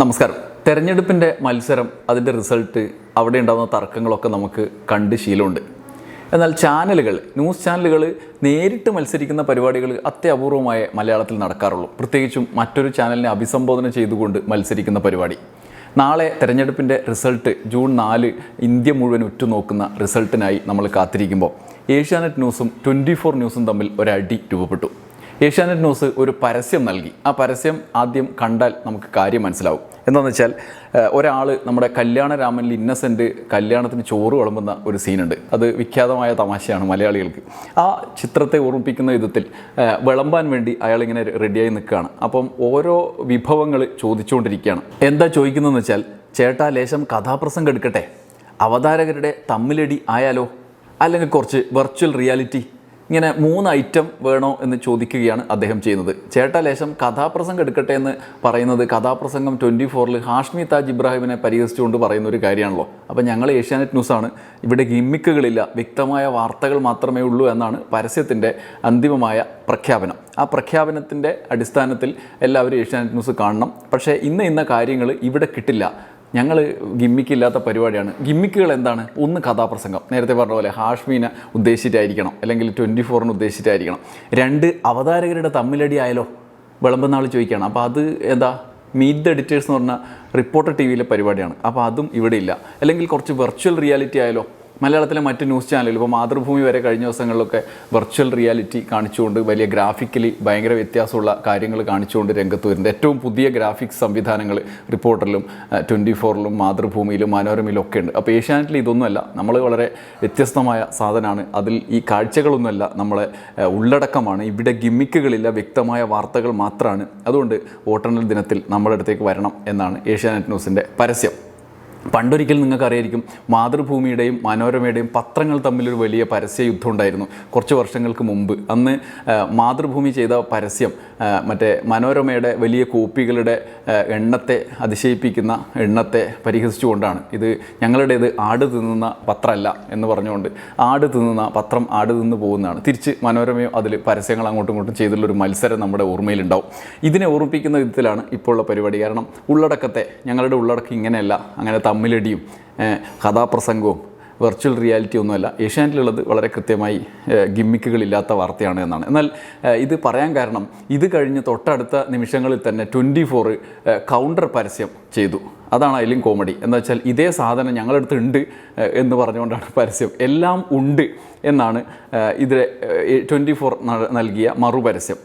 നമസ്കാരം. തെരഞ്ഞെടുപ്പിന്റെ മത്സരം അതിന്റെ റിസൾട്ട് അവിടെ ഉണ്ടാകുന്ന തർക്കങ്ങളൊക്കെ നമുക്ക് കണ്ട് ശീലമുണ്ട്. എന്നാൽ ചാനലുകൾ ന്യൂസ് ചാനലുകൾ നേരിട്ട് മത്സരിക്കുന്ന പരിപാടികൾ അത്യപൂർവമായ മലയാളത്തിൽ നടക്കാറുള്ളൂ. പ്രത്യേകിച്ചും മറ്റൊരു ചാനലിനെ അഭിസംബോധന ചെയ്തുകൊണ്ട് മത്സരിക്കുന്ന പരിപാടി. നാളെ തെരഞ്ഞെടുപ്പിന്റെ റിസൾട്ട് ജൂൺ നാല് ഇന്ത്യ മുഴുവൻ ഉറ്റുനോക്കുന്ന റിസൾട്ടിനായി നമ്മൾ കാത്തിരിക്കുമ്പോൾ ഏഷ്യാനെറ്റ് ന്യൂസും ട്വന്റി ഫോർ ന്യൂസും തമ്മിൽ ഒരടി രൂപപ്പെട്ടു. ഏഷ്യാനെറ്റ് ന്യൂസ് ഒരു പരസ്യം നൽകി. ആ പരസ്യം ആദ്യം കണ്ടാൽ നമുക്ക് കാര്യം മനസ്സിലാവും. എന്താണെന്ന് വെച്ചാൽ ഒരാൾ നമ്മുടെ കല്യാണരാമനിൽ ഇന്നസെന്റ് കല്യാണത്തിന് ചോറ് വിളമ്പുന്ന ഒരു സീനുണ്ട്. അത് വിഖ്യാതമായ തമാശയാണ് മലയാളികൾക്ക്. ആ ചിത്രത്തെ ഓർമ്മിപ്പിക്കുന്ന വിധത്തിൽ വിളമ്പാൻ വേണ്ടി അയാളിങ്ങനെ റെഡിയായി നിൽക്കുകയാണ്. അപ്പം ഓരോ വിഭവങ്ങൾ ചോദിച്ചുകൊണ്ടിരിക്കുകയാണ്. എന്താ ചോദിക്കുന്നതെന്ന് വെച്ചാൽ ചേട്ടാ ലേശം കഥാപ്രസംഗം എടുക്കട്ടെ. അവതാരകരുടെ തമ്മിലടി ആയാലോ? അല്ലെങ്കിൽ കുറച്ച് വെർച്വൽ റിയാലിറ്റി ഇങ്ങനെ മൂന്ന് ഐറ്റം വേണോ എന്ന് ചോദിക്കുകയാണ് അദ്ദേഹം ചെയ്യുന്നത്. ചേട്ടാ ലേശം കഥാപ്രസംഗം എടുക്കട്ടെ എന്ന് പറയുന്നത് കഥാപ്രസംഗം ട്വന്റി ഫോറിൽ ഹാഷ്മി താജ് ഇബ്രാഹിമിനെ പരിഹസിച്ചുകൊണ്ട് പറയുന്ന ഒരു കാര്യമാണല്ലോ. അപ്പോൾ ഞങ്ങൾ ഏഷ്യാനെറ്റ് ന്യൂസാണ്. ഇവിടെ ഗിമ്മിക്കുകളില്ല. വ്യക്തമായ വാർത്തകൾ മാത്രമേ ഉള്ളൂ എന്നാണ് പരസ്യത്തിന്റെ അന്തിമമായ പ്രഖ്യാപനം. ആ പ്രഖ്യാപനത്തിന്റെ അടിസ്ഥാനത്തിൽ എല്ലാവരും ഏഷ്യാനെറ്റ് ന്യൂസ് കാണണം. പക്ഷേ ഇന്ന ഇന്ന കാര്യങ്ങൾ ഇവിടെ കിട്ടില്ല. ഞങ്ങൾ ഗിമ്മിക്കില്ലാത്ത പരിപാടിയാണ്. ഗിമ്മിക്കുകൾ എന്താണ്? ഒന്ന് കഥാപ്രസംഗം. നേരത്തെ പറഞ്ഞ പോലെ ഹാഷ്മീനെ ഉദ്ദേശിച്ചിട്ടായിരിക്കണം. അല്ലെങ്കിൽ ട്വന്റി ഫോറിന് ഉദ്ദേശിച്ചിട്ടായിരിക്കണം. രണ്ട് അവതാരകരുടെ തമ്മിലടി ആയാലോ വിളമ്പുന്ന ആൾ ചോദിക്കുകയാണ്. അപ്പോൾ അത് എന്താ? മീറ്റ് ദ എഡിറ്റേഴ്സ് എന്ന് പറഞ്ഞ റിപ്പോർട്ടർ ടി വിയിലെ പരിപാടിയാണ്. അപ്പോൾ അതും ഇവിടെ ഇല്ല. അല്ലെങ്കിൽ കുറച്ച് വെർച്വൽ റിയാലിറ്റി ആയാലോ? മലയാളത്തിലെ മറ്റ് ന്യൂസ് ചാനലുകൾ ഇപ്പോൾ മാതൃഭൂമി വരെ കഴിഞ്ഞ ദിവസങ്ങളിലൊക്കെ വെർച്വൽ റിയാലിറ്റി കാണിച്ചുകൊണ്ട് വലിയ ഗ്രാഫിക്കലി ഭയങ്കര വ്യത്യാസമുള്ള കാര്യങ്ങൾ കാണിച്ചുകൊണ്ട് രംഗത്ത് വരുന്നത് ഏറ്റവും പുതിയ ഗ്രാഫിക്സ് സംവിധാനങ്ങൾ റിപ്പോർട്ടറിലും ട്വന്റി ഫോറിലും മാതൃഭൂമിയിലും മനോരമയിലും ഒക്കെ ഉണ്ട്. അപ്പോൾ ഏഷ്യാനെറ്റിൽ ഇതൊന്നുമല്ല. നമ്മൾ വളരെ വ്യത്യസ്തമായ സാധനമാണ്. അതിൽ ഈ കാഴ്ചകളൊന്നുമല്ല. നമ്മളെ ഉള്ളടക്കമാണ്. ഇവിടെ ഗിമ്മിക്കുകളില്ല. വ്യക്തമായ വാർത്തകൾ മാത്രമാണ്. അതുകൊണ്ട് വോട്ടെണ്ണൽ ദിനത്തിൽ നമ്മുടെ അടുത്തേക്ക് വരണം എന്നാണ് ഏഷ്യാനെറ്റ് ന്യൂസിന്റെ പരസ്യം. പണ്ടൊരിക്കൽ നിങ്ങൾക്ക് അറിയായിരിക്കും മാതൃഭൂമിയുടെയും മനോരമയുടെയും പത്രങ്ങൾ തമ്മിലൊരു വലിയ പരസ്യ യുദ്ധം ഉണ്ടായിരുന്നു. കുറച്ച് വർഷങ്ങൾക്ക് മുമ്പ്. അന്ന് മാതൃഭൂമി ചെയ്ത പരസ്യം മറ്റേ മനോരമയുടെ വലിയ കോപ്പികളുടെ എണ്ണത്തെ അതിശയിപ്പിക്കുന്ന എണ്ണത്തെ പരിഹസിച്ചുകൊണ്ടാണ്. ഇത് ഞങ്ങളുടേത് ആട് തിന്നുന്ന പത്രമല്ല എന്ന് പറഞ്ഞുകൊണ്ട് ആട് തിന്നുന്ന പത്രം ആട് തിന്ന് പോകുന്നതാണ്. തിരിച്ച് മനോരമയും അതിൽ പരസ്യങ്ങൾ അങ്ങോട്ടും ഇങ്ങോട്ടും ചെയ്തിട്ടുള്ളൊരു മത്സരം നമ്മുടെ ഓർമ്മയിലുണ്ടാവും ഇതിനെ ഓർമ്മിപ്പിക്കുന്ന വിധത്തിലാണ് ഇപ്പോഴുള്ള പരിപാടി. കാരണം ഉള്ളടക്കത്തെ ഞങ്ങളുടെ ഉള്ളടക്കം ഇങ്ങനെയല്ല. അങ്ങനെ തമ്മിലടിയും കഥാപ്രസംഗവും വെർച്വൽ റിയാലിറ്റി ഒന്നുമല്ല. ഏഷ്യാനെറ്റിലുള്ളത് വളരെ കൃത്യമായി ഗിമ്മിക്കുകളില്ലാത്ത വാർത്തയാണ് എന്നാണ്. എന്നാൽ ഇത് പറയാൻ കാരണം ഇത് കഴിഞ്ഞ് തൊട്ടടുത്ത നിമിഷങ്ങളിൽ തന്നെ ട്വന്റി ഫോർ കൗണ്ടർ പരസ്യം ചെയ്തു. അതാണ് അതിലും കോമഡി എന്താ വെച്ചാൽ ഇതേ സാധനം ഞങ്ങളടുത്ത് ഉണ്ട് എന്ന് പറഞ്ഞുകൊണ്ടാണ് പരസ്യം. എല്ലാം ഉണ്ട് എന്നാണ് ഇതിലെ ട്വന്റി ഫോർ നൽകിയ മറുപരസ്യം.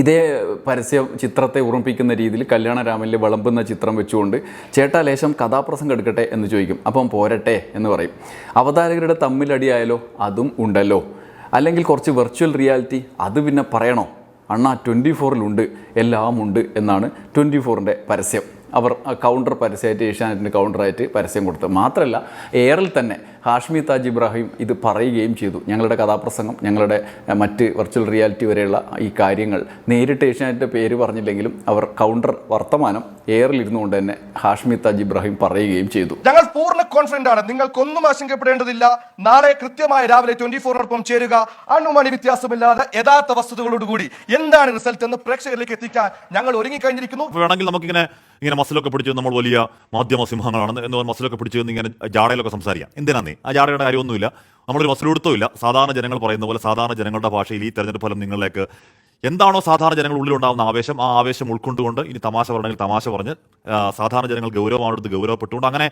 ഇതേ പരസ്യ ചിത്രത്തെ ഓർമ്മിപ്പിക്കുന്ന രീതിയിൽ കല്യാണരാമനിൽ വിളമ്പുന്ന ചിത്രം വെച്ചുകൊണ്ട് ചേട്ടാ ലേശം കഥാപ്രസംഗം എടുക്കട്ടെ എന്ന് ചോദിക്കും. അപ്പം പോരട്ടെ എന്ന് പറയും. അവതാരകരുടെ തമ്മിലടിയായാലോ? അതും ഉണ്ടല്ലോ. അല്ലെങ്കിൽ കുറച്ച് വെർച്വൽ റിയാലിറ്റി അത് പിന്നെ പറയണോ? അണ്ണാ ട്വന്റി ഫോറിലുണ്ട് എല്ലാം ഉണ്ട് എന്നാണ് ട്വന്റി ഫോറിന്റെ പരസ്യം. അവർ കൗണ്ടർ പരസ്യമായിട്ട് ഏഷ്യാനെറ്റിന്റെ കൗണ്ടറായിട്ട് പരസ്യം കൊടുത്തു മാത്രമല്ല എയറിൽ തന്നെ ഹാഷ്മി താജ് ഇബ്രാഹിം ഇത് പറയുകയും ചെയ്തു. ഞങ്ങളുടെ കഥാപ്രസംഗം ഞങ്ങളുടെ മറ്റ് വെർച്വൽ റിയാലിറ്റി വരെയുള്ള ഈ കാര്യങ്ങൾ നേരിട്ട് ഏഷ്യാനെറ്റിന്റെ പേര് പറഞ്ഞില്ലെങ്കിലും അവർ കൗണ്ടർ വർത്തമാനം എയറിൽ കൊണ്ട് തന്നെ ഹാഷ്മി താജ് ഇബ്രാഹിം പറയുകയും ചെയ്തു. ഞങ്ങൾ പൂർണ കോൺഫിഡന്റ് ആണ്. നിങ്ങൾക്കൊന്നും ആശങ്കപ്പെടേണ്ടതില്ല. നാളെ കൃത്യമായി രാവിലെ ട്വന്റി ഫോറിനൊപ്പം ചേരുക. അണുമണി വ്യത്യാസമില്ലാതെ യഥാർത്ഥ വസ്തുതകളോടുകൂടി എന്താണ് റിസൾട്ട് എന്ന് പ്രേക്ഷകരിലേക്ക് എത്തിക്കാൻ ഞങ്ങൾ ഒരുങ്ങിക്കഴിഞ്ഞിരിക്കുന്നു. വേണമെങ്കിൽ നമുക്കിങ്ങനെ ഇങ്ങനെ മസിലൊക്കെ പിടിച്ച് നമ്മൾ വലിയ മാധ്യമ സിംഹങ്ങളാണ് എന്ന് മസിലൊക്കെ പിടിച്ച് ഇങ്ങനെ ജാടയിലൊക്കെ സംസാരിക്കാം. എന്തിനാന്നേ ആ കാര്യമൊന്നുമില്ല. നമ്മളൊരു ഇല്ല സാധാരണ ജനങ്ങൾ പറയുന്ന പോലെ സാധാരണ ജനങ്ങളുടെ ഭാഷയിൽ ഈ തെരഞ്ഞെടുപ്പ് ഫലം നിങ്ങളിലേക്ക് എന്താണോ സാധാരണ ജനങ്ങൾ ഉള്ളിലുണ്ടാകുന്ന ആവേശം ആ ആവേശം ഉൾക്കൊണ്ടുകൊണ്ട് ഇനി തമാശ പറഞ്ഞെങ്കിൽ തമാശ പറഞ്ഞ് സാധാരണ ജനങ്ങൾ ഗൗരവമാണെടുത്ത് ഗൗരവപ്പെട്ടുകൊണ്ട് അങ്ങനെ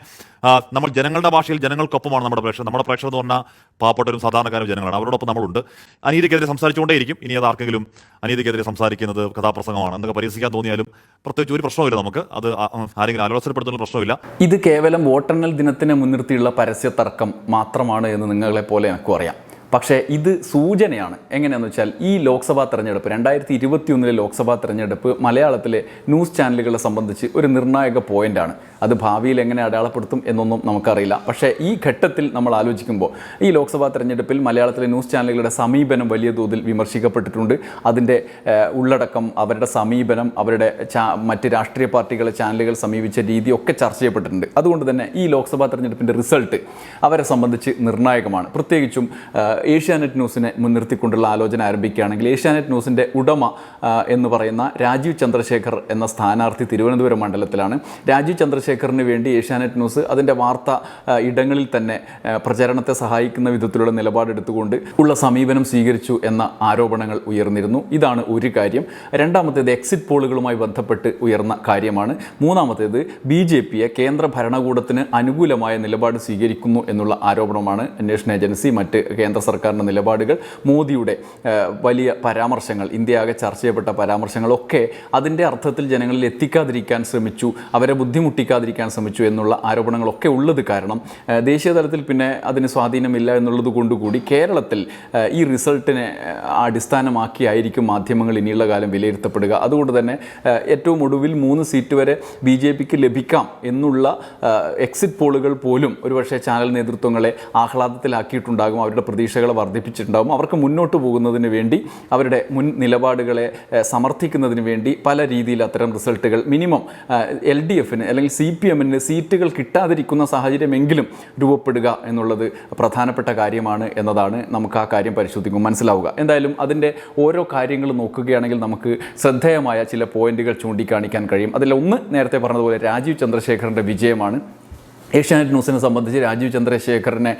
നമ്മൾ ജനങ്ങളുടെ ഭാഷയിൽ ജനങ്ങൾക്കൊപ്പമാണ് നമ്മുടെ പ്രേക്ഷകർ. നമ്മുടെ പ്രേക്ഷകർ എന്ന് പറഞ്ഞാൽ പാവപ്പെട്ടവരും സാധാരണക്കാരും ജനങ്ങളാണ്. അവരോടൊപ്പം നമ്മളുണ്ട്. അനീതിക്കെതിരെ സംസാരിച്ചുകൊണ്ടേയിരിക്കും ഇനി അത് ആർക്കെങ്കിലും അനീതിക്കെതിരെ സംസാരിക്കുന്നത് കഥാപ്രസംഗമാണ്. എന്നൊക്കെ പരിഹസിക്കാൻ തോന്നിയാലും പ്രത്യേകിച്ച് ഒരു പ്രശ്നമില്ല നമുക്ക്. അത് ആരെങ്കിലും ആലോചനപ്പെടുത്തുന്ന പ്രശ്നമില്ല ഇത് കേവലം വോട്ടെണ്ണൽ ദിനത്തിനെ മുൻനിർത്തിയുള്ള പരസ്യ തർക്കം മാത്രമാണ് എന്ന് നിങ്ങളെ പോലെ എനിക്കും അറിയാം. പക്ഷേ ഇത് സൂചനയാണ്. എങ്ങനെയാണെന്ന് വെച്ചാൽ ഈ ലോക്സഭാ തെരഞ്ഞെടുപ്പ് രണ്ടായിരത്തി ഇരുപത്തി ഒന്നിലെ ലോക്സഭാ തെരഞ്ഞെടുപ്പ് മലയാളത്തിലെ ന്യൂസ് ചാനലുകളെ സംബന്ധിച്ച് ഒരു നിർണായക പോയിന്റാണ്. അത് ഭാവിയിൽ എങ്ങനെ അടയാളപ്പെടുത്തും എന്നൊന്നും നമുക്കറിയില്ല. പക്ഷേ ഈ ഘട്ടത്തിൽ നമ്മൾ ആലോചിക്കുമ്പോൾ ഈ ലോക്സഭാ തെരഞ്ഞെടുപ്പിൽ മലയാളത്തിലെ ന്യൂസ് ചാനലുകളുടെ സമീപനം വലിയ തോതിൽ വിമർശിക്കപ്പെട്ടിട്ടുണ്ട്. അതിന്റെ ഉള്ളടക്കം അവരുടെ സമീപനം അവരുടെ മറ്റ് രാഷ്ട്രീയ പാർട്ടികളെ ചാനലുകൾ സമീപിച്ച രീതി ഒക്കെ ചർച്ച ചെയ്യപ്പെട്ടിട്ടുണ്ട്. അതുകൊണ്ട് തന്നെ ഈ ലോക്സഭാ തെരഞ്ഞെടുപ്പിന്റെ റിസൾട്ട് അവരെ സംബന്ധിച്ച് നിർണായകമാണ്. പ്രത്യേകിച്ചും ഏഷ്യാനെറ്റ് ന്യൂസിനെ മുൻനിർത്തിക്കൊണ്ടുള്ള ആലോചന ആരംഭിക്കുകയാണെങ്കിൽ ഏഷ്യാനെറ്റ് ന്യൂസിന്റെ ഉടമ എന്ന് പറയുന്ന രാജീവ് ചന്ദ്രശേഖർ എന്ന സ്ഥാനാർത്ഥി തിരുവനന്തപുരം മണ്ഡലത്തിലാണ്. രാജീവ് ചന്ദ്രശേഖറിന് വേണ്ടി ഏഷ്യാനെറ്റ് ന്യൂസ് അതിന്റെ വാർത്ത ഇടങ്ങളിൽ തന്നെ പ്രചരണത്തെ സഹായിക്കുന്ന വിധത്തിലുള്ള നിലപാടെടുത്തുകൊണ്ട് ഉള്ള സമീപനം സ്വീകരിച്ചു എന്ന ആരോപണങ്ങൾ ഉയർന്നിരുന്നു. ഇതാണ് ഒരു കാര്യം. രണ്ടാമത്തേത് എക്സിറ്റ് പോളുകളുമായി ബന്ധപ്പെട്ട് ഉയർന്ന കാര്യമാണ്. മൂന്നാമത്തേത് ബി ജെ പിയെ കേന്ദ്ര ഭരണകൂടത്തിന് അനുകൂലമായ നിലപാട് സ്വീകരിക്കുന്നു എന്നുള്ള ആരോപണമാണ് അന്വേഷണ ഏജൻസി മറ്റ് കേന്ദ്ര സർക്കാരിന്റെ നിലപാടുകൾ മോദിയുടെ വലിയ പരാമർശങ്ങൾ ഇന്ത്യ ആകെ ചർച്ച ചെയ്യപ്പെട്ട പരാമർശങ്ങളൊക്കെ അതിന്റെ അർത്ഥത്തിൽ ജനങ്ങളിൽ എത്തിക്കാതിരിക്കാൻ ശ്രമിച്ചു. അവരെ ബുദ്ധിമുട്ടിക്കാതിരിക്കാൻ ശ്രമിച്ചു എന്നുള്ള ആരോപണങ്ങളൊക്കെ ഉള്ളത് കാരണം ദേശീയ തലത്തിൽ പിന്നെ അതിന് സ്വാധീനമില്ല എന്നുള്ളത് കൊണ്ടുകൂടി കേരളത്തിൽ ഈ റിസൾട്ടിനെ അടിസ്ഥാനമാക്കിയായിരിക്കും മാധ്യമങ്ങൾ ഇനിയുള്ള കാലം വിലയിരുത്തപ്പെടുക. അതുകൊണ്ട് തന്നെ ഏറ്റവും ഒടുവിൽ മൂന്ന് സീറ്റ് വരെ ബി ജെ പിക്ക് ലഭിക്കാം എന്നുള്ള എക്സിറ്റ് പോളുകൾ പോലും ഒരുപക്ഷെ ചാനൽ നേതൃത്വങ്ങളെ ആഹ്ലാദത്തിലാക്കിയിട്ടുണ്ടാകും അവരുടെ പ്രതീക്ഷകളെ വർദ്ധിപ്പിച്ചിട്ടുണ്ടാകും. അവർക്ക് മുന്നോട്ട് പോകുന്നതിന് വേണ്ടി അവരുടെ മുൻ നിലപാടുകളെ സമർത്ഥിക്കുന്നതിന് വേണ്ടി പല രീതിയിൽ അത്തരം റിസൾട്ടുകൾ മിനിമം എൽ ഡി എഫിന് അല്ലെങ്കിൽ സി പി എമ്മിന് സീറ്റുകൾ കിട്ടാതിരിക്കുന്ന സാഹചര്യമെങ്കിലും രൂപപ്പെടുക എന്നുള്ളത് പ്രധാനപ്പെട്ട കാര്യമാണ് എന്നതാണ് നമുക്ക് ആ കാര്യം പരിശോധിക്കുമ്പോൾ മനസ്സിലാവുക. എന്തായാലും അതിന്റെ ഓരോ കാര്യങ്ങൾ നോക്കുകയാണെങ്കിൽ നമുക്ക് ശ്രദ്ധേയമായ ചില പോയിന്റുകൾ ചൂണ്ടിക്കാണിക്കാൻ കഴിയും. അതിലൊന്ന് നേരത്തെ പറഞ്ഞതുപോലെ രാജീവ് ചന്ദ്രശേഖരന്റെ വിജയമാണ്. ഏഷ്യാനെറ്റ് ന്യൂസിനെ സംബന്ധിച്ച് രാജീവ് ചന്ദ്രശേഖറിനെ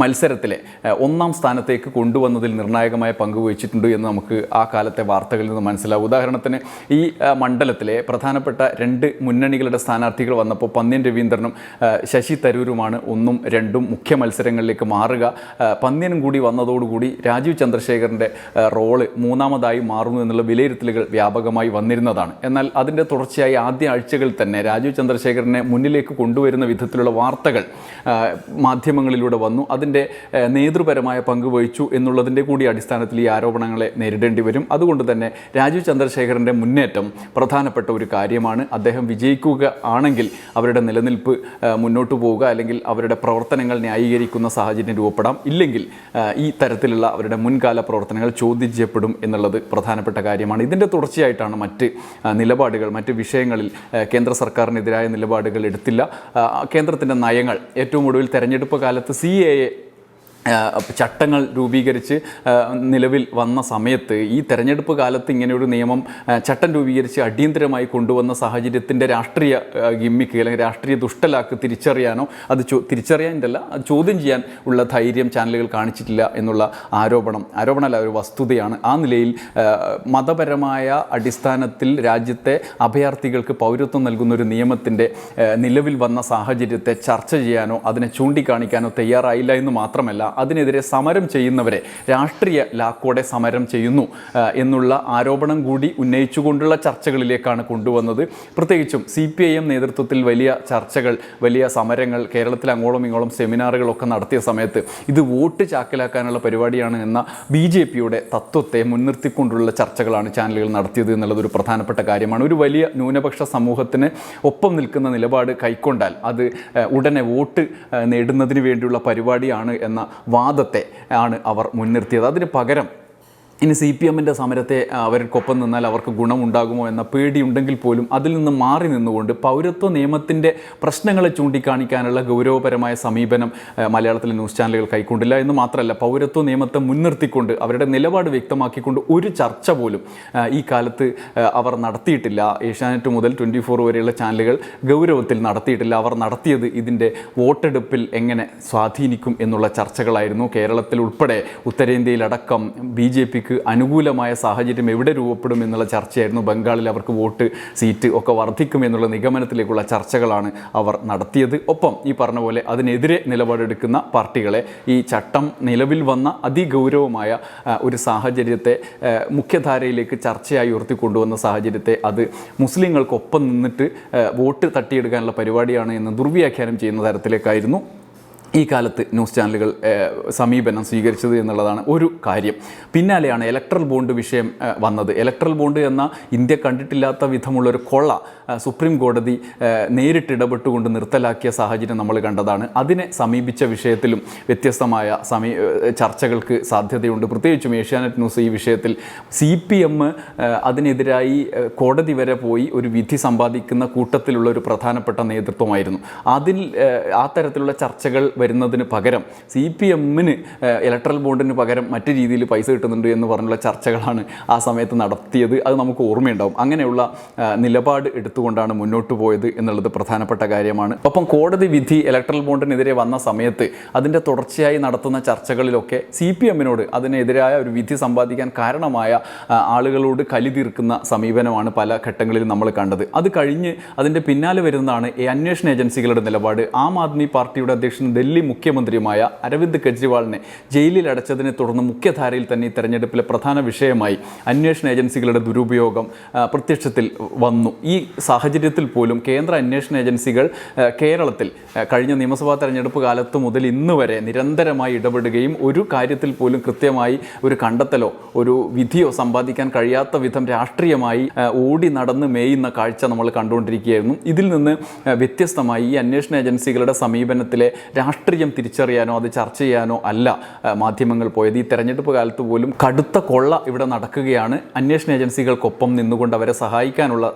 മത്സരത്തിലെ ഒന്നാം സ്ഥാനത്തേക്ക് കൊണ്ടുവന്നതിൽ നിർണായകമായ പങ്ക് വഹിച്ചിട്ടുണ്ട് എന്ന് നമുക്ക് ആ കാലത്തെ വാർത്തകളിൽ നിന്ന് മനസ്സിലാവും. ഉദാഹരണത്തിന് ഈ മണ്ഡലത്തിലെ പ്രധാനപ്പെട്ട രണ്ട് മുന്നണികളുടെ സ്ഥാനാർത്ഥികൾ വന്നപ്പോൾ പന്ന്യൻ രവീന്ദ്രനും ശശി തരൂരുമാണ് ഒന്നും രണ്ടും മുഖ്യ മത്സരങ്ങളിലേക്ക് മാറുക. പന്നിയനും കൂടി വന്നതോടുകൂടി രാജീവ് ചന്ദ്രശേഖറിന്റെ റോൾ മൂന്നാമതായി മാറുന്നു എന്നുള്ള വിലയിരുത്തലുകൾ വ്യാപകമായി വന്നിരുന്നതാണ്. എന്നാൽ അതിന്റെ തുടർച്ചയായി ആദ്യ ആഴ്ചകളിൽ തന്നെ രാജീവ് ചന്ദ്രശേഖരനെ മുന്നിലേക്ക് കൊണ്ടുവരുന്ന വിധത്തിലുള്ള വാർത്തകൾ മാധ്യമങ്ങളിലൂടെ വന്നു. അതിന്റെ നേതൃപരമായ പങ്ക് വഹിച്ചു എന്നുള്ളതിന്റെ കൂടി അടിസ്ഥാനത്തിൽ ഈ ആരോപണങ്ങളെ നേരിടേണ്ടി വരും. അതുകൊണ്ട് തന്നെ രാജീവ് ചന്ദ്രശേഖരന്റെ മുന്നേറ്റം പ്രധാനപ്പെട്ട ഒരു കാര്യമാണ്. അദ്ദേഹം വിജയിക്കുക ആണെങ്കിൽ അവരുടെ നിലനിൽപ്പ് മുന്നോട്ട് പോവുക അല്ലെങ്കിൽ അവരുടെ പ്രവർത്തനങ്ങൾ ന്യായീകരിക്കുന്ന സാഹചര്യം രൂപപ്പെടാം. ഇല്ലെങ്കിൽ ഈ തരത്തിലുള്ള അവരുടെ മുൻകാല പ്രവർത്തനങ്ങൾ ചോദ്യം ചെയ്യപ്പെടും എന്നുള്ളത് പ്രധാനപ്പെട്ട കാര്യമാണ്. ഇതിന്റെ തുടർച്ചയായിട്ടാണ് മറ്റ് നിലപാടുകൾ മറ്റ് വിഷയങ്ങളിൽ കേന്ദ്ര സർക്കാരിനെതിരായ നിലപാടുകൾ എടുത്തില്ല. കേന്ദ്രത്തിന്റെ നയങ്ങൾ ഏറ്റവും ഒടുവിൽ തെരഞ്ഞെടുപ്പ് കാലത്ത് സി എ ചട്ടങ്ങൾ രൂപീകരിച്ച് നിലവിൽ വന്ന സമയത്ത് ഈ തെരഞ്ഞെടുപ്പ് കാലത്ത് ഇങ്ങനെയൊരു നിയമം ചട്ടം രൂപീകരിച്ച് അടിയന്തരമായി കൊണ്ടുവന്ന സാഹചര്യത്തിന്റെ രാഷ്ട്രീയ ഗിമ്മിക്ക് അല്ലെങ്കിൽ രാഷ്ട്രീയ ദുഷ്ടലാക്ക് തിരിച്ചറിയാനോ അത് ചോ തിരിച്ചറിയാനല്ല അത് ചോദ്യം ചെയ്യാൻ ഉള്ള ധൈര്യം ചാനലുകൾ കാണിച്ചിട്ടില്ല എന്നുള്ള ആരോപണം ആരോപണമല്ല ഒരു വസ്തുതയാണ്. ആ നിലയിൽ മതപരമായ അടിസ്ഥാനത്തിൽ രാജ്യത്തെ അഭയാർത്ഥികൾക്ക് പൗരത്വം നൽകുന്ന ഒരു നിയമത്തിന്റെ നിലവിൽ വന്ന സാഹചര്യത്തെ ചർച്ച ചെയ്യാനോ അതിനെ ചൂണ്ടിക്കാണിക്കാനോ തയ്യാറായില്ല എന്ന് മാത്രമല്ല അതിനെതിരെ സമരം ചെയ്യുന്നവരെ രാഷ്ട്രീയ ലാക്കോടെ സമരം ചെയ്യുന്നു എന്നുള്ള ആരോപണം കൂടി ഉന്നയിച്ചുകൊണ്ടുള്ള ചർച്ചകളിലേക്കാണ് കൊണ്ടുവന്നത്. പ്രത്യേകിച്ചും സി പി ഐ എം നേതൃത്വത്തിൽ വലിയ ചർച്ചകൾ വലിയ സമരങ്ങൾ കേരളത്തിൽ അങ്ങോളം ഇങ്ങോളം സെമിനാറുകളൊക്കെ നടത്തിയ സമയത്ത് ഇത് വോട്ട് ചാക്കലാക്കാനുള്ള പരിപാടിയാണ് എന്ന ബി ജെ പിയുടെ തത്വത്തെ മുൻനിർത്തിക്കൊണ്ടുള്ള ചർച്ചകളാണ് ചാനലുകൾ നടത്തിയത് എന്നുള്ളത് ഒരു പ്രധാനപ്പെട്ട കാര്യമാണ്. ഒരു വലിയ ന്യൂനപക്ഷ സമൂഹത്തിന് ഒപ്പം നിൽക്കുന്ന നിലപാട് കൈക്കൊണ്ടാൽ അത് ഉടനെ വോട്ട് നേടുന്നതിന് വേണ്ടിയുള്ള പരിപാടിയാണ് എന്ന വാദത്തെ ആണ് അവർ മുൻനിർത്തിയത്. അതിന് പകരം ഇനി സി പി എമ്മിന്റെ സമരത്തെ അവർക്കൊപ്പം നിന്നാൽ അവർക്ക് ഗുണമുണ്ടാകുമോ എന്ന പേടിയുണ്ടെങ്കിൽ പോലും അതിൽ നിന്ന് മാറി നിന്നുകൊണ്ട് പൗരത്വ നിയമത്തിന്റെ പ്രശ്നങ്ങളെ ചൂണ്ടിക്കാണിക്കാനുള്ള ഗൗരവപരമായ സമീപനം മലയാളത്തിലെ ന്യൂസ് ചാനലുകൾ കൈക്കൊണ്ടില്ല എന്ന് മാത്രമല്ല പൗരത്വ നിയമത്തെ മുൻനിർത്തിക്കൊണ്ട് അവരുടെ നിലപാട് വ്യക്തമാക്കിക്കൊണ്ട് ഒരു ചർച്ച പോലും ഈ കാലത്ത് അവർ നടത്തിയിട്ടില്ല. ഏഷ്യാനെറ്റ് മുതൽ ട്വന്റി ഫോർ വരെയുള്ള ചാനലുകൾ ഗൗരവത്തിൽ നടത്തിയിട്ടില്ല. അവർ നടത്തിയത് ഇതിന്റെ വോട്ടെടുപ്പിൽ എങ്ങനെ സ്വാധീനിക്കും എന്നുള്ള ചർച്ചകളായിരുന്നു കേരളത്തിൽ ഉൾപ്പെടെ. ഉത്തരേന്ത്യയിലടക്കം ബി ജെ പിക്ക് അനുകൂലമായ സാഹചര്യം എവിടെ രൂപപ്പെടും എന്നുള്ള ചർച്ചയായിരുന്നു. ബംഗാളിൽ അവർക്ക് വോട്ട് സീറ്റ് ഒക്കെ വർദ്ധിക്കും എന്നുള്ള നിഗമനത്തിലേക്കുള്ള ചർച്ചകളാണ് അവർ നടത്തിയത്. ഒപ്പം ഈ പറഞ്ഞ പോലെ അതിനെതിരെ നിലപാടെടുക്കുന്ന പാർട്ടികളെ ഈ ചട്ടം നിലവിൽ വന്ന അതിഗൗരവമായ ഒരു സാഹചര്യത്തെ മുഖ്യധാരയിലേക്ക് ചർച്ചയായി ഉയർത്തിക്കൊണ്ടുവന്ന സാഹചര്യത്തെ അത് മുസ്ലിങ്ങൾക്കൊപ്പം നിന്നിട്ട് വോട്ട് തട്ടിയെടുക്കാനുള്ള പരിപാടിയാണ് എന്ന് ദുർവ്യാഖ്യാനം ചെയ്യുന്ന തരത്തിലേക്കായിരുന്നു ഈ കാലത്ത് ന്യൂസ് ചാനലുകൾ സമീപനം സ്വീകരിച്ചത് എന്നുള്ളതാണ് ഒരു കാര്യം. പിന്നാലെയാണ് ഇലക്ട്രൽ ബോണ്ട് വിഷയം വന്നത്. ഇലക്ട്രൽ ബോണ്ട് എന്ന ഇന്ത്യ കണ്ടിട്ടില്ലാത്ത വിധമുള്ളൊരു കൊള്ള സുപ്രീം കോടതി നേരിട്ടിടപെട്ടുകൊണ്ട് നിർത്തലാക്കിയ സാഹചര്യം നമ്മൾ കണ്ടതാണ്. അതിനെ സമീപിച്ച വിഷയത്തിലും വ്യത്യസ്തമായ സമീ ചർച്ചകൾക്ക് സാധ്യതയുണ്ട്. പ്രത്യേകിച്ചും ഏഷ്യാനെറ്റ് ന്യൂസ് ഈ വിഷയത്തിൽ സി പി എം അതിനെതിരായി കോടതി വരെ പോയി ഒരു വിധി സമ്പാദിക്കുന്ന കൂട്ടത്തിലുള്ള ഒരു പ്രധാനപ്പെട്ട നേതൃത്വമായിരുന്നു. അതിൽ ആ തരത്തിലുള്ള ചർച്ചകൾ വരുന്നതിന് പകരം സി പി എമ്മിന് ഇലക്ട്രൽ ബോണ്ടിന് പകരം മറ്റു രീതിയിൽ പൈസ കിട്ടുന്നുണ്ട് എന്ന് പറഞ്ഞുള്ള ചർച്ചകളാണ് ആ സമയത്ത് നടത്തിയത്. അത് നമുക്ക് ഓർമ്മയുണ്ടാവും. അങ്ങനെയുള്ള നിലപാട് എടുത്തുകൊണ്ടാണ് മുന്നോട്ട് പോയത് എന്നുള്ളത് പ്രധാനപ്പെട്ട കാര്യമാണ്. ഒപ്പം കോടതി വിധി ഇലക്ട്രൽ ബോണ്ടിനെതിരെ വന്ന സമയത്ത് അതിന്റെ തുടർച്ചയായി നടത്തുന്ന ചർച്ചകളിലൊക്കെ സി പി എമ്മിനോട് അതിനെതിരായ ഒരു വിധി സമ്പാദിക്കാൻ കാരണമായ ആളുകളോട് കലി തീർക്കുന്ന സമീപനമാണ് പല ഘട്ടങ്ങളിലും നമ്മൾ കണ്ടത്. അത് കഴിഞ്ഞ് അതിന്റെ പിന്നാലെ വരുന്നതാണ് ഈ അന്വേഷണ ഏജൻസികളുടെ നിലപാട്. ആം ആദ്മി പാർട്ടിയുടെ അധ്യക്ഷൻ ഡൽഹി മുഖ്യമന്ത്രിയുമായ അരവിന്ദ് കെജ്രിവാളിനെ ജയിലിൽ അടച്ചതിനെ തുടർന്ന് മുഖ്യധാരയിൽ തന്നെ ഈ തെരഞ്ഞെടുപ്പിലെ പ്രധാന വിഷയമായി അന്വേഷണ ഏജൻസികളുടെ ദുരുപയോഗം പ്രത്യക്ഷത്തിൽ വന്നു. ഈ സാഹചര്യത്തിൽ പോലും കേന്ദ്ര അന്വേഷണ ഏജൻസികൾ കേരളത്തിൽ കഴിഞ്ഞ നിയമസഭാ തെരഞ്ഞെടുപ്പ് കാലത്ത് മുതൽ ഇന്ന് വരെ നിരന്തരമായി ഇടപെടുകയും ഒരു കാര്യത്തിൽ പോലും കൃത്യമായി ഒരു കണ്ടെത്തലോ ഒരു വിധിയോ സമ്പാദിക്കാൻ കഴിയാത്ത വിധം രാഷ്ട്രീയമായി ഓടി നടന്ന് മേയുന്ന കാഴ്ച നമ്മൾ കണ്ടുകൊണ്ടിരിക്കുകയായിരുന്നു. ഇതിൽ നിന്ന് വ്യത്യസ്തമായി ഈ അന്വേഷണ ഏജൻസികളുടെ സമീപനത്തിലെ രാഷ്ട്രീയം തിരിച്ചറിയാനോ അത് ചർച്ച ചെയ്യാനോ അല്ല മാധ്യമങ്ങൾ പോയത്. ഈ തെരഞ്ഞെടുപ്പ് കാലത്ത് പോലും കടുത്ത കൊള്ള ഇവിടെ നടക്കുകയാണ്. അന്വേഷണ ഏജൻസികൾക്കൊപ്പം നിന്നുകൊണ്ട് അവരെ സഹായിക്കാനുള്ള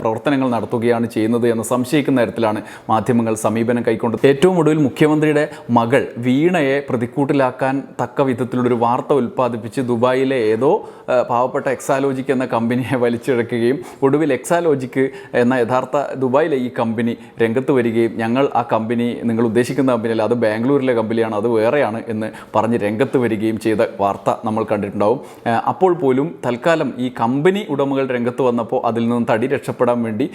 പ്രവർത്തനങ്ങൾ നടത്തുകയാണ് ചെയ്യുന്നത് എന്ന് സംശയിക്കുന്ന തരത്തിലാണ് മാധ്യമങ്ങൾ സമീപനം കൈക്കൊണ്ടത്. ഏറ്റവും ഒടുവിൽ മുഖ്യമന്ത്രിയുടെ മകൾ വീണയെ പ്രതിക്കൂട്ടിലാക്കാൻ തക്ക വിധത്തിലുള്ളൊരു വാർത്ത ഉൽപ്പാദിപ്പിച്ച് ദുബായിലെ ഏതോ പാവപ്പെട്ട എക്സാലോജിക് എന്ന കമ്പനിയെ വലിച്ചിഴക്കുകയും ഒടുവിൽ എക്സാലോജിക്ക് എന്ന യഥാർത്ഥ ദുബായിലെ ഈ കമ്പനി രംഗത്ത് വരികയും ഞങ്ങൾ ആ കമ്പനി നിങ്ങൾ ഉദ്ദേശിക്കുന്ന കമ്പനിയല്ല അത് ബാംഗ്ലൂരിലെ കമ്പനിയാണ് അത് വേറെയാണ് എന്ന് പറഞ്ഞ് രംഗത്ത് വരികയും ചെയ്ത വാർത്ത നമ്മൾ കണ്ടിട്ടുണ്ടാവും. അപ്പോൾ പോലും തൽക്കാലം ഈ കമ്പനി ഉടമകൾ രംഗത്ത് വന്നപ്പോൾ അതിൽ നിന്നും തടി രക്ഷപ്പെടാൻ വേണ്ടി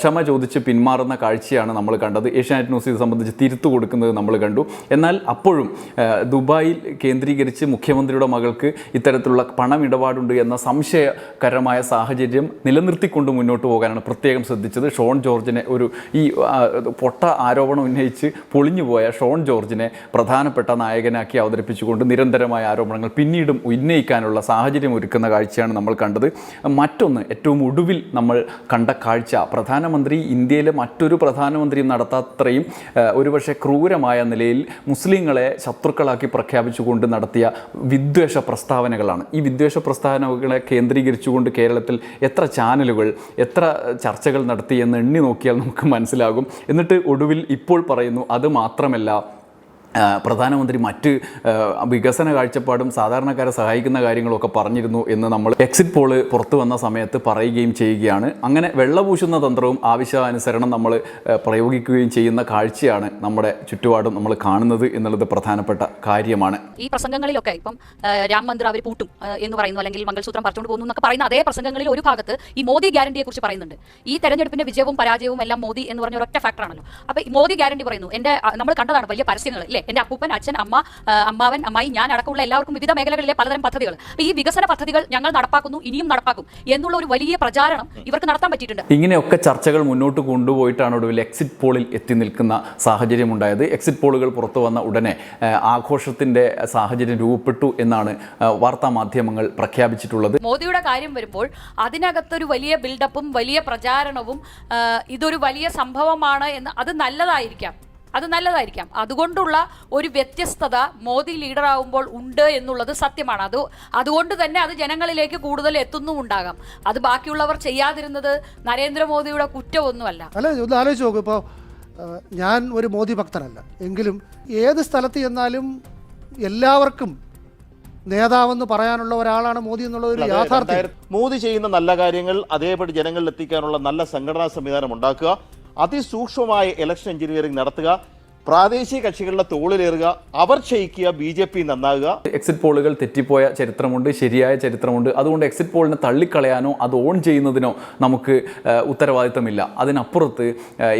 ക്ഷമ ചോദിച്ച് പിന്മാറുന്ന കാഴ്ചയാണ് നമ്മൾ കണ്ടത്. ഏഷ്യാനെറ്റ് ന്യൂസ് ഇത് സംബന്ധിച്ച് തിരുത്തു കൊടുക്കുന്നത് നമ്മൾ കണ്ടു. എന്നാൽ അപ്പോഴും ദുബായിൽ കേന്ദ്രീകരിച്ച് മുഖ്യമന്ത്രിയുടെ മകൾക്ക് ഇത്തരത്തിലുള്ള പണമിടപാടുണ്ട് എന്ന സംശയകരമായ സാഹചര്യം നിലനിർത്തിക്കൊണ്ട് മുന്നോട്ട് പോകാനാണ് പ്രത്യേകം ശ്രദ്ധിച്ചത്. ഷോൺ ജോർജിനെ ഒരു ഈ പൊട്ട ആരോപണം ഉന്നയിച്ച് പൊളിഞ്ഞു പോയ ഷോൺ ജോർജിനെ പ്രധാനപ്പെട്ട നായകനാക്കി അവതരിപ്പിച്ചുകൊണ്ട് നിരന്തരമായ ആരോപണങ്ങൾ പിന്നീടും ഉന്നയിക്കാനുള്ള സാഹചര്യം ഒരുക്കുന്ന കാഴ്ചയാണ് നമ്മൾ കണ്ടത്. മറ്റൊന്ന് ഏറ്റവും ഒടുവിൽ നമ്മൾ കണ്ട കാഴ്ച. പ്രധാനമന്ത്രി ഇന്ത്യയിലെ മറ്റൊരു പ്രധാനമന്ത്രിയും നടത്താത്രയും ഒരുപക്ഷെ ക്രൂരമായ നിലയിൽ മുസ്ലിങ്ങളെ ശത്രുക്കളാക്കി പ്രഖ്യാപിച്ചുകൊണ്ട് നടത്തിയ വിദ്വേഷ പ്രസ്താവനകളാണ്. ഈ വിദ്വേഷ പ്രസ്താവനകളെ കേന്ദ്രീകരിച്ചുകൊണ്ട് കേരളത്തിൽ എത്ര ചാനലുകൾ എത്ര ചർച്ചകൾ നടത്തി എന്ന് എണ്ണി നോക്കിയാൽ നമുക്ക് മനസ്സിലാകും. എന്നിട്ട് ഒടുവിൽ ഇപ്പോൾ പറയുന്നു അത് മാത്രമല്ല പ്രധാനമന്ത്രി മറ്റ് വികസന കാഴ്ചപ്പാടും സാധാരണക്കാരെ സഹായിക്കുന്ന കാര്യങ്ങളൊക്കെ പറഞ്ഞിരുന്നു എന്ന് നമ്മൾ എക്സിറ്റ് പോൾ പുറത്തു വന്ന സമയത്ത് പറയുകയും ചെയ്യുകയാണ്. അങ്ങനെ വെള്ളപൂശുന്ന തന്ത്രവും ആവശ്യാനുസരണം നമ്മൾ പ്രയോഗിക്കുകയും ചെയ്യുന്ന കാഴ്ചയാണ് നമ്മുടെ ചുറ്റുപാടും നമ്മൾ കാണുന്നത് എന്നുള്ളത് പ്രധാനപ്പെട്ട കാര്യമാണ്. ഈ പ്രസംഗങ്ങളിലൊക്കെ ഇപ്പം രാം മന്ദിർ അവർ പൂട്ടും എന്ന് പറയുന്നു. അല്ലെങ്കിൽ മംഗൾസൂത്രം പറിച്ചുകൊണ്ട് പോകുന്നു എന്നൊക്കെ പറയുന്ന അതേ പ്രസംഗങ്ങളിൽ ഒരു ഭാഗത്ത് ഈ മോദി ഗ്യാരണ്ടിയെ കുറിച്ച് പറയുന്നുണ്ട്. ഈ തെരഞ്ഞെടുപ്പിന്റെ വിജയവും പരാജയവും എല്ലാം മോദി എന്ന് പറഞ്ഞ ഒരൊറ്റ ഫാക്ടറാണല്ലോ അപ്പൊ മോദി ഗ്യാരണ്ടി പറയുന്നു. എന്റെ നമ്മൾ കണ്ടതാണ് വലിയ പരസ്യങ്ങൾ അല്ലേ? എന്റെ അപ്പൂപ്പൻ അച്ഛൻ അമ്മ അമ്മാവൻ അമ്മായി ഞാൻ അടക്കമുള്ള എല്ലാവർക്കും വിവിധ മേഖലകളിലെ പലതരം പദ്ധതികൾ. ഈ വികസന പദ്ധതികൾ ഞങ്ങൾ നടപ്പാക്കുന്നു ഇനിയും നടപ്പാക്കും എന്നുള്ള ഒരു വലിയ പ്രചാരണം ഇവർക്ക് നടത്താൻ പറ്റിയിട്ടുണ്ട്. ഇങ്ങനെയൊക്കെ ചർച്ചകൾ മുന്നോട്ട് കൊണ്ടുപോയിട്ടാണ് ഒടുവിൽ എക്സിറ്റ് പോളിൽ എത്തി നിൽക്കുന്ന സാഹചര്യം ഉണ്ടായത് എക്സിറ്റ് പോളുകൾ പുറത്തു വന്ന ഉടനെ ആഘോഷത്തിന്റെ സാഹചര്യം രൂപപ്പെട്ടു എന്നാണ് വാർത്താ മാധ്യമങ്ങൾ പ്രഖ്യാപിച്ചിട്ടുള്ളത്. മോദിയുടെ കാര്യം വരുമ്പോൾ അതിനകത്തൊരു വലിയ ബിൽഡപ്പും വലിയ പ്രചാരണവും ഇതൊരു വലിയ സംഭവമാണ് എന്ന് അത് നല്ലതായിരിക്കാം. അത് നല്ലതായിരിക്കാം. അതുകൊണ്ടുള്ള ഒരു വ്യത്യസ്തത മോദി ലീഡറാവുമ്പോൾ ഉണ്ട് എന്നുള്ളത് സത്യമാണ്. അത് അതുകൊണ്ട് തന്നെ അത് ജനങ്ങളിലേക്ക് കൂടുതൽ എത്തുന്നുമുണ്ടാകാം. അത് ബാക്കിയുള്ളവർ ചെയ്യാതിരുന്നത് നരേന്ദ്രമോദിയുടെ കുറ്റമൊന്നുമല്ല. അല്ല ഒന്ന് ആലോചിച്ച് നോക്കൂ. ഇപ്പോൾ ഞാൻ ഒരു മോദി ഭക്തനല്ല. എങ്കിലും ഏത് സ്ഥലത്ത് ചെന്നാലും എല്ലാവർക്കും നേതാവെന്ന് പറയാനുള്ള ഒരാളാണ് മോദി എന്നുള്ള ഒരു യാഥാർത്ഥ്യം. മോദി ചെയ്യുന്ന നല്ല കാര്യങ്ങൾ അതേപടി ജനങ്ങളിൽ എത്തിക്കാനുള്ള നല്ല സംഘടനാ സംവിധാനം ഉണ്ടാക്കുക. അതിസൂക്ഷ്മമായ ഇലക്ഷൻ എഞ്ചിനീയറിംഗ് നടത്തുക. പ്രാദേശിക കക്ഷികളുടെ തോളിലേറുക അവർ ക്ഷയിക്കുക ബി ജെ പി നന്നാകുക. എക്സിറ്റ് പോളുകൾ തെറ്റിപ്പോയ ചരിത്രമുണ്ട് ശരിയായ ചരിത്രമുണ്ട്. അതുകൊണ്ട് എക്സിറ്റ് പോളിനെ തള്ളിക്കളയാനോ അത് ഓൺ ചെയ്യുന്നതിനോ നമുക്ക് ഉത്തരവാദിത്തമില്ല. അതിനപ്പുറത്ത്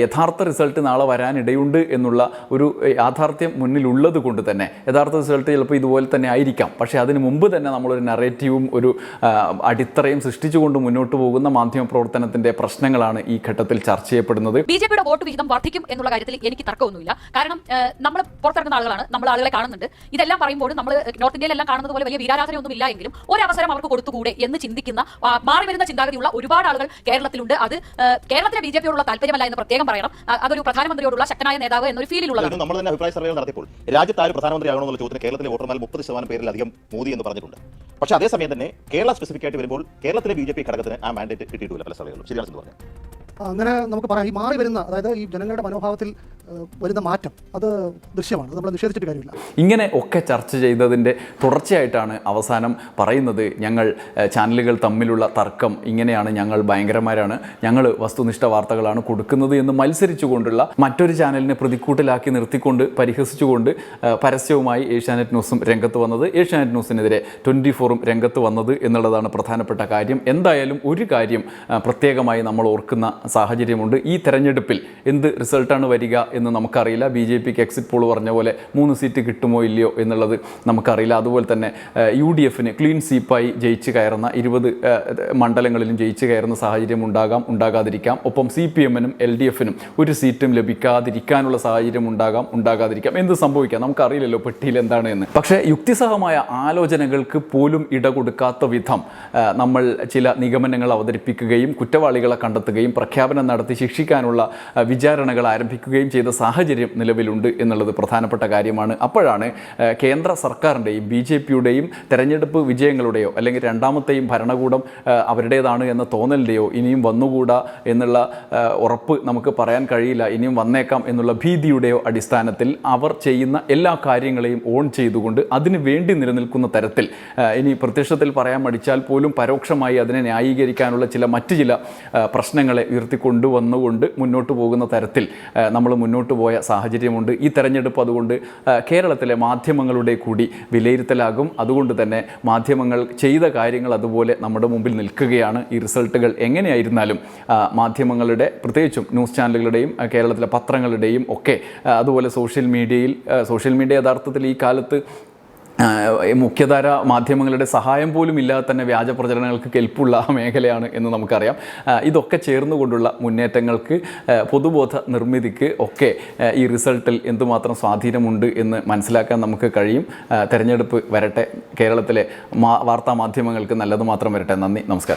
യഥാർത്ഥ റിസൾട്ട് നാളെ വരാനിടയുണ്ട് എന്നുള്ള ഒരു യാഥാർത്ഥ്യം മുന്നിലുള്ളത് കൊണ്ട് തന്നെ. യഥാർത്ഥ റിസൾട്ട് ചിലപ്പോൾ ഇതുപോലെ തന്നെ ആയിരിക്കാം. പക്ഷേ അതിന് മുമ്പ് തന്നെ നമ്മളൊരു നറേറ്റീവും ഒരു അടിത്തറയും സൃഷ്ടിച്ചുകൊണ്ട് മുന്നോട്ട് പോകുന്ന മാധ്യമ പ്രവർത്തനത്തിന്റെ പ്രശ്നങ്ങളാണ് ഈ ഘട്ടത്തിൽ ചർച്ച ചെയ്യപ്പെടുന്നത്. ബി ജെ പിയുടെ വോട്ട് വിഹിതം വർദ്ധിക്കും എന്നുള്ള കാര്യത്തിൽ എനിക്ക് തർക്കമൊന്നുമില്ല. കാരണം നമ്മൾ പുറത്തിറങ്ങുന്ന ആളുകളാണ് നമ്മൾ ആളുകളെ കാണുന്നുണ്ട്. ഇതെല്ലാം പറയുമ്പോൾ നമ്മൾ നോർത്ത് ഇന്ത്യയിലെല്ലാം കാണുന്നത് പോലെ വലിയ വീരാരാധനയൊന്നും ഇല്ല എങ്കിലും ഒരവസരം അവർക്ക് കൊടുത്തുകൂടെ എന്ന് ചിന്തിക്കുന്ന മാറി വരുന്ന ചിന്താഗതിയുള്ള ഒരുപാട് ആളുകൾ കേരളത്തിലുണ്ട്. അത് കേരളത്തിലെ ബി ജെ പിയോടുള്ള താല്പര്യമല്ല എന്ന് പ്രത്യേകം പറയണം. അതൊരു പ്രധാനമന്ത്രിയോടുള്ള ശക്തനായ നേതാവ് എന്നൊരു ഫീലിലുള്ളതാണ് നമ്മൾ തന്നെ അഭിപ്രായ സർവേ നടത്തിയപ്പോൾ രാജ്യത്ത് ആര് പ്രധാനമന്ത്രിയാകണമെന്നുള്ള ചോദ്യത്തിന് കേരളത്തിലെ വോട്ടർമാർ മുപ്പത് ശതമാനം പേരിലധികം മോദി എന്ന് പറഞ്ഞിട്ടുണ്ട്. പക്ഷേ അതേസമയം തന്നെ കേരള സ്പെസിഫിക് ആയിട്ട് വരുമ്പോൾ കേരളത്തിലെ ബി ജെ പി ഘടകത്തിന് ആ മാൻഡേറ്റ് കിട്ടിയിട്ടില്ല പല സർവേകളും ശരിയാണെന്ന് പറഞ്ഞു അങ്ങനെ നമുക്ക് പറയാം. ഈ മാറി വരുന്ന അതായത് ഈ ജനങ്ങളുടെ മനോഭാവത്തിൽ വരുന്ന മാറ്റം അത് ദൃശ്യമാണ്. നമ്മൾ നിഷേധിച്ചിട്ട് കാര്യമില്ല. ഇങ്ങനെ ഒക്കെ ചർച്ച ചെയ്തതിന്റെ തുടർച്ചയായിട്ടാണ് അവസാനം പറയുന്നത് ഞങ്ങൾ ചാനലുകൾ തമ്മിലുള്ള തർക്കം. ഇങ്ങനെയാണ് ഞങ്ങൾ ഭയങ്കരമാരാണ് ഞങ്ങൾ വസ്തുനിഷ്ഠ വാർത്തകളാണ് കൊടുക്കുന്നത് എന്ന് മത്സരിച്ചുകൊണ്ടുള്ള മറ്റൊരു ചാനലിനെ പ്രതിക്കൂട്ടിലാക്കി നിർത്തിക്കൊണ്ട് പരിഹസിച്ചുകൊണ്ട് പരസ്യവുമായി ഏഷ്യാനെറ്റ് ന്യൂസും രംഗത്ത് വന്നത്. ഏഷ്യാനെറ്റ് ന്യൂസിനെതിരെ ട്വന്റി ഫോറും രംഗത്ത് വന്നത് എന്നുള്ളതാണ് പ്രധാനപ്പെട്ട കാര്യം. എന്തായാലും ഒരു കാര്യം പ്രത്യേകമായി നമ്മൾ ഓർക്കുന്ന സാഹചര്യമുണ്ട്. ഈ തെരഞ്ഞെടുപ്പിൽ എന്ത് റിസൾട്ടാണ് വരിക എന്ന് നമുക്കറിയില്ല. ബി ജെ പിക്ക് എക്സിറ്റ് പോൾ പറഞ്ഞ പോലെ മൂന്ന് സീറ്റ് കിട്ടുമോ ഇല്ലയോ എന്നുള്ളത് നമുക്കറിയില്ല. അതുപോലെ തന്നെ യു ഡി എഫിന് ക്ലീൻ സീപ്പായി ജയിച്ച് കയറുന്ന ഇരുപത് മണ്ഡലങ്ങളിലും ജയിച്ച് കയറുന്ന സാഹചര്യം ഉണ്ടാകാം ഉണ്ടാകാതിരിക്കാം. ഒപ്പം സി പി എമ്മിനും എൽ ഡി എഫിനും ഒരു സീറ്റും ലഭിക്കാതിരിക്കാനുള്ള സാഹചര്യം ഉണ്ടാകാം ഉണ്ടാകാതിരിക്കാം. എന്ത് സംഭവിക്കാം? നമുക്കറിയില്ലല്ലോ പെട്ടിയിൽ എന്താണ് എന്ന്. പക്ഷേ യുക്തിസഹമായ ആലോചനകൾക്ക് പോലും ഇട കൊടുക്കാത്ത വിധം നമ്മൾ ചില നിഗമനങ്ങൾ അവതരിപ്പിക്കുകയും കുറ്റവാളികളെ കണ്ടെത്തുകയും പ്രഖ്യാപനം നടത്തി ശിക്ഷിക്കാനുള്ള വിചാരണകൾ ആരംഭിക്കുകയും ചെയ്ത സാഹചര്യം നിലവിലുണ്ട് എന്നുള്ളത് പ്രധാനപ്പെട്ട കാര്യമാണ്. അപ്പോഴാണ് കേന്ദ്ര സർക്കാരിന്റെയും ബി ജെ പിയുടെയും തെരഞ്ഞെടുപ്പ് വിജയങ്ങളുടെയോ അല്ലെങ്കിൽ രണ്ടാമത്തെയും ഭരണകൂടം അവരുടേതാണ് എന്ന തോന്നലിന്റെയോ ഇനിയും വന്നുകൂടാ എന്നുള്ള ഉറപ്പ് നമുക്ക് പറയാൻ കഴിയില്ല. ഇനിയും വന്നേക്കാം എന്നുള്ള ഭീതിയുടെയോ അടിസ്ഥാനത്തിൽ അവർ ചെയ്യുന്ന എല്ലാ കാര്യങ്ങളെയും ഓൺ ചെയ്തുകൊണ്ട് അതിന് വേണ്ടി നിലനിൽക്കുന്ന തരത്തിൽ ഇനി പ്രത്യക്ഷത്തിൽ പറയാൻ മടിച്ചാൽ പോലും പരോക്ഷമായി അതിനെ ന്യായീകരിക്കാനുള്ള ചില മറ്റ് ചില ആ, പ്രശ്നങ്ങളെ ഉയർത്തിക്കൊണ്ടുവന്നുകൊണ്ട് മുന്നോട്ട് പോകുന്ന തരത്തിൽ നമ്മൾ മുന്നോട്ട് പോയ സാഹചര്യമുണ്ട്. ഈ തെരഞ്ഞെടുപ്പ് അതുകൊണ്ട് കേരളത്തിലെ മാധ്യമങ്ങളുടെ കൂടി വിലയിരുത്തലാകും. അതുകൊണ്ട് തന്നെ മാധ്യമങ്ങൾ ചെയ്ത കാര്യങ്ങൾ അതുപോലെ നമ്മുടെ മുമ്പിൽ നിൽക്കുകയാണ്. ഈ റിസൾട്ടുകൾ എങ്ങനെയായിരുന്നാലും മാധ്യമങ്ങളുടെ പ്രത്യേകിച്ചും ന്യൂസ് ചാനലുകളുടെയും കേരളത്തിലെ പത്രങ്ങളുടെയും ഒക്കെ അതുപോലെ സോഷ്യൽ മീഡിയയിൽ സോഷ്യൽ മീഡിയ യഥാർത്ഥത്തിൽ ഈ കാലത്ത് മുഖ്യധാര മാധ്യമങ്ങളുടെ സഹായം പോലും ഇല്ലാതെ തന്നെ വ്യാജ പ്രചരണങ്ങൾക്ക് കെൽപ്പുള്ള മേഖലയാണ് എന്ന് നമുക്കറിയാം. ഇതൊക്കെ ചേർന്നുകൊണ്ടുള്ള മുന്നേറ്റങ്ങൾക്ക് പൊതുബോധ നിർമ്മിതിക്ക് ഒക്കെ ഈ റിസൾട്ടിൽ എന്തുമാത്രം സ്വാധീനമുണ്ട് എന്ന് മനസ്സിലാക്കാൻ നമുക്ക് കഴിയും. തെരഞ്ഞെടുപ്പ് വരട്ടെ. കേരളത്തിലെ വാർത്താ മാധ്യമങ്ങൾക്ക് നല്ലത് മാത്രം വരട്ടെ. നന്ദി. നമസ്കാരം.